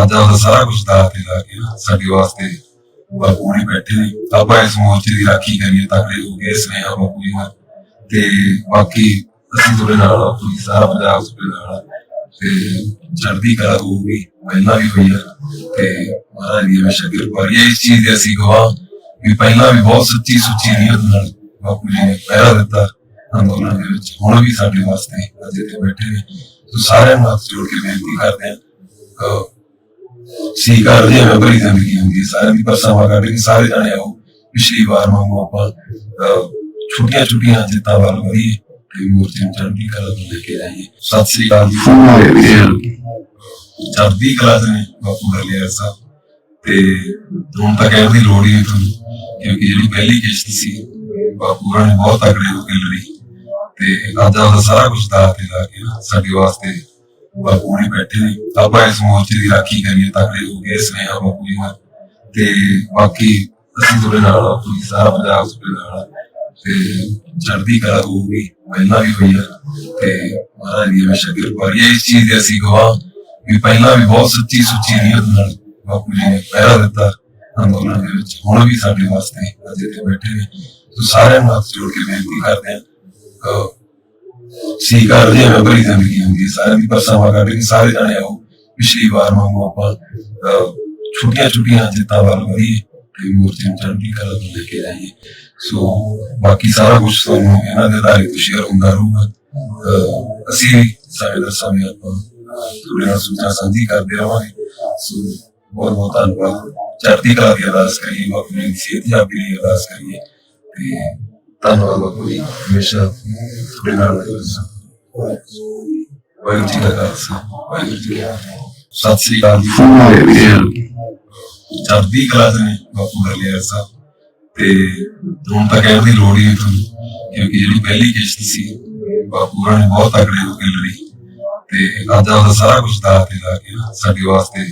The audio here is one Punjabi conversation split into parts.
ਰਾਜਾ ਦਾ ਸਾਰਾ ਕੁਝ ਦਾ ਕੇ ਲਾ ਕੇ ਨਾ ਸਾਡੇ ਵਾਸਤੇ ਬਾਪੂ ਬੈਠੇ ਨੇ। ਆਪਾਂ ਇਸ ਮੋਰਚੇ ਦੀ ਰਾਖੀ ਕਰੀਏ ਤਕੜੇ ਹੋ ਗਏ ਸਨੇਹਾ ਬਾਪੂ ਜੀ ਤੇ ਬਾਕੀ ਅਸੀਂ ਤੁਹਾਡੇ ਨਾਲ ਆ, ਪੂਰੀ ਸਾਰਾ ਪੰਜਾਬ ਤੁਹਾਡੇ ਨਾਲ ਆ। ਤੇ ਚੜ੍ਹਦੀ ਕਲਾ ਹੋਊਗੀ ਪਹਿਲਾਂ ਵੀ ਹੋਈ ਆ। ਤੇ ਮਹਾਰਾਜ ਦੀ ਹਮੇਸ਼ਾ ਕਿਰਪਾ ਰਹੀ ਹੈ। ਇਸ ਚੀਜ਼ ਦੇ ਅਸੀਂ ਗਵਾਹ ਵੀ ਪਹਿਲਾਂ ਵੀ ਬਹੁਤ ਸੱਚੀ ਸੁੱਚੀ ਨੀਅਤ ਨਾਲ ਬਾਪੂ ਜੀ ਨੇ ਪਹਿਰਾ ਦਿੱਤਾ ਅੰਦੋਲਨ ਦੇ ਵਿੱਚ। ਹੁਣ ਵੀ ਸਾਡੇ ਵਾਸਤੇ ਅੱਜ ਇੱਥੇ ਬੈਠੇ ਨੇ। ਸੋ ਸਾਰਿਆਂ ਨੂੰ ਹੱਥ ਜੋੜ ਕੇ ਬੇਨਤੀ ਕਰਦੇ ਹਾਂ। ਅਹ ਸੀ ਕਰਦੇ ਹਾਂ ਬੜੀ ਜ਼ਿੰਦਗੀ ਹੁੰਦੀ ਹੈ, ਸਾਰਿਆਂ ਦੀ ਪਰਸਾਵਾਂ ਕੱਢ ਕੇ ਸਾਰੇ ਜਾਣੇ ਆਓ। ਪਿਛਲੀ ਵਾਰ ਵਾਂਗੂ ਆਪਾਂ ਛੋਟੀਆਂ ਛੋਟੀਆਂ ਜਿੱਤਾਂ ਵੱਲ ਵਧੀਏ ਤੇ ਮੂਰਤੀ ਨੂੰ ਚੜ੍ਹਦੀ ਕਲਾ ਨੂੰ ਲੈ ਕੇ ਜਾਈਏ ਸਤਿ ਸ੍ਰੀ ਅਕਾਲ ਜੀ। ਚੜ੍ਹਦੀ ਕਲਾ ਦੇ ਨੇ ਬਾਪੂ ਹਰਲਿਆ ਸਾਹਿਬ। ਤੇ ਹੁਣ ਤਾਂ ਕਹਿਣ ਦੀ ਲੋੜ ਹੀ ਨਹੀਂ ਤੁਹਾਨੂੰ ਕਿਉਂਕਿ ਜਿਹੜੀ ਪਹਿਲੀ ਕਿਸ਼ਤ ਸੀ ਬਾਪੂ ਨੇ ਬਹੁਤ ਤਕੜੇ ਹੋ ਕੇ ਲੜੀ। ਤੇ ਰਾਜਾ ਦਾ ਸਾਰਾ ਕੁਝ ਦਾ ਕੇ ਲਾ ਕੇ ਸਾਡੇ ਵਾਸਤੇ ਬਾਪੂ ਨੇ ਬੈਠੇ ਨੇ। ਆਪਾਂ ਇਸ ਮੋਰਚੇ ਦੀ ਰਾਖੀ ਕਰੀਏ ਤਕੜੇ ਹੋ ਗਏ ਸਨੇਹਾ ਬਾਪੂ ਜੀ ਨਾਲ ਤੇ ਬਾਕੀ ਅਸੀਂ ਤੁਹਾਡੇ ਨਾਲ ਆ, ਪੂਰੀ ਸਾਰਾ ਪੰਜਾਬ ਤੁਹਾਡੇ ਨਾਲ ਆ। ਤੇ ਚੜ੍ਹਦੀ ਕਲਾ ਹੋਊਗੀ ਪਹਿਲਾਂ ਵੀ ਹੋਈ ਆ। ਤੇ ਮਹਾਰਾਜ ਦੀ ਹਮੇਸ਼ਾ ਕਿਰਪਾ ਰਹੀ ਇਸ ਚੀਜ਼ ਦੇ ਅਸੀਂ ਗਵਾਹ ਵੀ ਪਹਿਲਾਂ ਵੀ ਬਹੁਤ ਸੱਚੀ ਸੁੱਚੀ ਨੀਅਤ ਨਾਲ। ਬਾਪੂ ਜੀ ਨੇ ਪਹਿਰਾ ਦਿੱਤਾ ਅੰਦੋਲਨ ਦੇ ਵਿੱਚ। ਹੁਣ ਵੀ ਸਾਡੇ ਵਾਸਤੇ ਅੱਜ ਇੱਥੇ ਬੈਠੇ ਨੇ। ਸੋ ਸਾਰਿਆਂ ਨੂੰ ਹੱਥ ਜੋੜ ਕੇ ਬੇਨਤੀ ਕਰਦੇ ਹਾਂ ਅਹ ਸੀ ਕਰਦੇ ਹਾਂ ਬੜੀ ਜ਼ਿੰਦਗੀ ਹੁੰਦੀ ਹੈ। ਦੀ ਪਰਸਾਵਾਂ ਕੱਢ ਕੇ ਸਾਰੇ ਜਾਣੇ ਆਓ। ਪਿਛਲੀ ਵਾਰ ਵਾਂਗੂ ਆਪਾਂ ਛੋਟੀਆਂ ਛੋਟੀਆਂ ਜਿੱਤਾਂ ਵੱਲ ਵਧੀਏ ਤੇ ਮੂਰਤੀ ਚੜ੍ਹਦੀ ਕਲਾ ਨੂੰ ਲੈ ਕੇ ਜਾਈਏ ਸੋ, ਬਾਕੀ ਸਾਰਾ ਕੁਝ ਤੁਹਾਨੂੰ ਇਹਨਾਂ ਦੇ ਆਧਾਰਿਤ ਸ਼ੇਅਰ ਹੁੰਦਾ ਰਹੂਗਾ। ਅਸੀਂ ਵੀ ਸਮੇਂ ਦਰ ਆਪਾਂ ਤੁਹਾਡੇ ਨਾਲ ਸੂਚਨਾ ਸਾਂਝੀ ਕਰਦੇ ਰਹਾਂਗੇ ਸੋ ਬਹੁਤ ਬਹੁਤ ਧੰਨਵਾਦ। ਚੜ੍ਹਦੀ ਕਲਾ ਦੀ ਅਰਦਾਸ ਕਰੀਏ, ਬਾਪੂ ਜੀ ਦੀ ਸਿਹਤ ਲਈ ਅਰਦਾਸ ਕਰੀਏ ਤੇ ਧੰਨਵਾਦ ਬਾਪੂ ਜੀ ਹਮੇਸ਼ਾ ਤੁਹਾਡੇ ਨਾਲ ਵਾਹਿਗੁਰੂ ਜੀ ਦਾ ਖਾਲਸਾ ਵਾਹਿਗੁਰੂ ਜੀ ਕੀ ਫਤਿਹ ਸਤਿ ਸ੍ਰੀ ਅਕਾਲ ਜੀ ਚੜ੍ਹਦੀ ਕਲਾ ਦੇ ਨੇ ਬਾਪੂ ਹਰਲਿਆ ਸਾਹਿਬ ਤੇ ਹੁਣ ਤਾਂ ਕਹਿਣ ਦੀ ਲੋੜ ਹੀ ਨਹੀਂ ਕਿਉਂਕਿ ਜਿਹੜੀ ਪਹਿਲੀ ਕਿਸ਼ਤ ਸੀ ਬਾਪੂ ਹੋਰਾਂ ਨੇ ਬਹੁਤ ਤਕੜੇ ਹੋ ਕੇ ਲੜੀ ਤੇ ਅੱਜ ਦਾ ਸਾਰਾ ਕੁਝ ਦਾ ਕੇ ਲਾ ਕੇ ਸਾਡੇ ਵਾਸਤੇ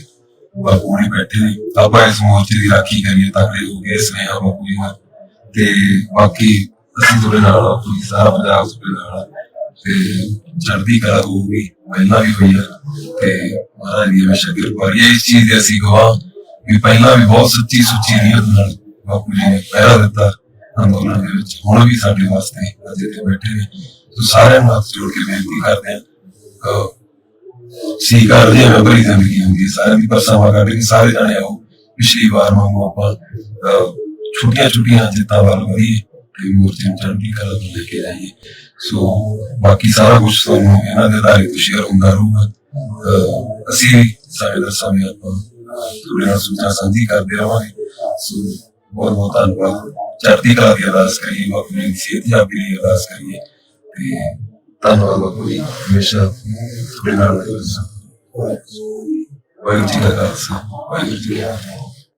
ਬਾਪੂ ਨੇ ਬੈਠੇ ਨੇ ਆਪਾਂ ਇਸ ਮੋਰਚੇ ਦੀ ਰਾਖੀ ਕਰੀਏ ਤਕੜੇ ਹੋ ਗਏ ਸਨੇਹਾ ਬਾਪੂ ਜੀ ਨਾਲ ਤੇ ਬਾਕੀ ਅਸੀਂ ਤੁਹਾਡੇ ਨਾਲ ਆ, ਪੂਰੀ ਸਾਰਾ ਪੰਜਾਬ ਤੁਹਾਡੇ ਨਾਲ ਆ। ਤੇ ਚੜ੍ਹਦੀ ਕਲਾ ਹੋਊਗੀ ਪਹਿਲਾਂ ਵੀ ਹੋਈ ਆ। ਤੇ ਮਹਾਰਾਜ ਦੀ ਹਮੇਸ਼ਾ ਕਿਰਪਾ ਰਹੀ ਹੈ। ਇਸ ਚੀਜ਼ ਦੇ ਅਸੀਂ ਗਵਾਹ ਵੀ ਪਹਿਲਾਂ ਵੀ ਬਹੁਤ ਸੱਚੀ ਸੁੱਚੀ ਨੀਅਤ ਨਾਲ ਬਾਪੂ ਜੀ ਨੇ ਪਹਿਰਾ ਦਿੱਤਾ ਅੰਦੋਲਨ ਦੇ ਵਿੱਚ। ਹੁਣ ਵੀ ਸਾਡੇ ਵਾਸਤੇ ਅੱਜ ਇੱਥੇ ਬੈਠੇ ਨੇ। ਸੋ ਸਾਰਿਆਂ ਨੂੰ ਹੱਥ ਜੋੜ ਕੇ ਬੇਨਤੀ ਕਰਦੇ ਹਾਂ। ਅਹ ਸੀ ਕਰਦੇ ਹਾਂ ਬੜੀ ਜ਼ਿੰਦਗੀ ਹੁੰਦੀ ਹੈ, ਸਾਰਿਆਂ ਦੀ ਪਰਸਾਵਾਂ ਕੱਢ ਕੇ ਸਾਰੇ ਜਾਣੇ ਆਓ। ਪਿਛਲੀ ਵਾਰ ਵਾਂਗੂ ਆਪਾਂ ਛੋਟੀਆਂ ਛੋਟੀਆਂ ਜਿੱਤਾਂ ਵੱਲ ਵਧੀਏ। ਤੇ ਮੂਰਤੀ ਚੜ੍ਹਦੀ ਕਲਾ ਨੂੰ ਲੈ ਕੇ ਜਾਈਏ ਸੋ ਬਾਕੀ ਸਾਰਾ ਕੁਝ ਤੁਹਾਨੂੰ ਇਹਨਾਂ ਦੇ ਆਧਾਰਿਤ ਸ਼ੇਅਰ ਹੁੰਦਾ ਰਹੂਗਾ। ਅਸੀਂ ਵੀ ਸਮੇਂ ਦਰ ਆਪਾਂ ਤੁਹਾਡੇ ਨਾਲ ਸੂਚਨਾ ਸਾਂਝੀ ਕਰਦੇ ਰਵਾਂਗੇ ਸੋ ਬਹੁਤ ਬਹੁਤ ਧੰਨਵਾਦ। ਚੜ੍ਹਦੀ ਕਲਾ ਦੀ ਅਰਦਾਸ ਕਰੀਏ ਆਪਣੀ ਜੀ ਦੀ ਸਿਹਤ ਲਈ ਅਰਦਾਸ ਕਰੀਏ। ਤੇ ਧੰਨਵਾਦ ਬਾਪੂ ਜੀ, ਹਮੇਸ਼ਾ ਤੁਹਾਡੇ ਨਾਲ ਵਾਹਿਗੁਰੂ ਜੀ ਦਾ ਖਾਲਸਾ, ਵਾਹਿਗੁਰੂ ਜੀ ਕੀ